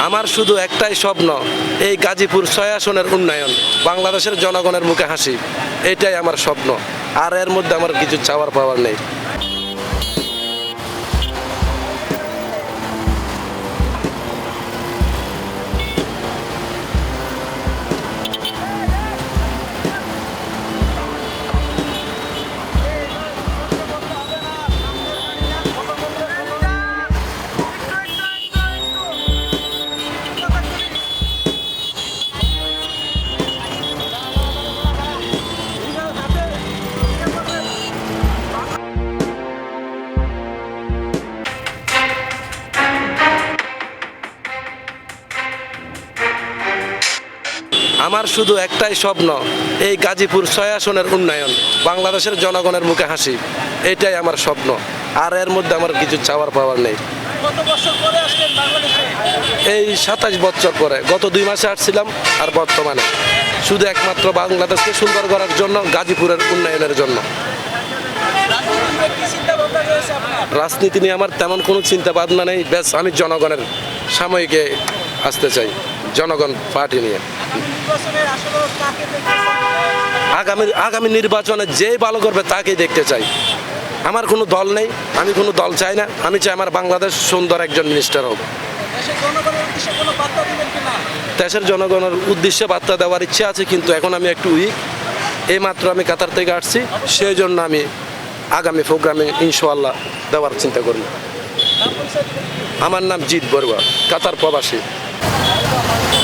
আমার শুধু একটাই স্বপ্ন, এই গাজীপুর ছয় আসনের উন্নয়ন, বাংলাদেশের জনগণের মুখে হাসি। এটাই আমার স্বপ্ন। আর এর মধ্যে আমার কিছু চাওয়ার পাওয়ার নেই। আমার শুধু একটাই স্বপ্ন এই গাজীপুর ছয় আসনের উন্নয়ন বাংলাদেশের জনগণের মুখে হাসি। এটাই আমার স্বপ্ন। আর এর মধ্যে আমার কিছু চাওয়ার পাওয়ার নেই। এই সাতাশ বছর পরে গত দুই মাসে আসছিলাম আর বর্তমানে। শুধু একমাত্র বাংলাদেশকে সুন্দর করার জন্য গাজীপুরের উন্নয়নের জন্য। রাজনীতি নিয়ে আমার তেমন কোনো চিন্তা ভাবনা নেই। ব্যাস আমি জনগণের সাময়িকে আসতে চাই। জনগণ পার্টি নিয়ে। আগামী আগামী নির্বাচনে যে ভালো করবে তাকেই দেখতে চাই। আমার কোনো দল নেই, আমি কোনো দল চাই না, আমি চাই আমার বাংলাদেশ সুন্দর একজন মিনিস্টার হোক। দেশের জনগণের উদ্দেশ্যে বার্তা দেওয়ার ইচ্ছে আছে, কিন্তু এখন আমি একটু উইক এইমাত্র আমি কাতার থেকে আসছি, সেই জন্য আমি আগামী প্রোগ্রামে ইনশাল্লাহ দেওয়ার চিন্তা করি। নাম পরিচয় দিবেন কি? আমার নাম জিৎ বড়ুয়া, কাতার প্রবাসী। Come on.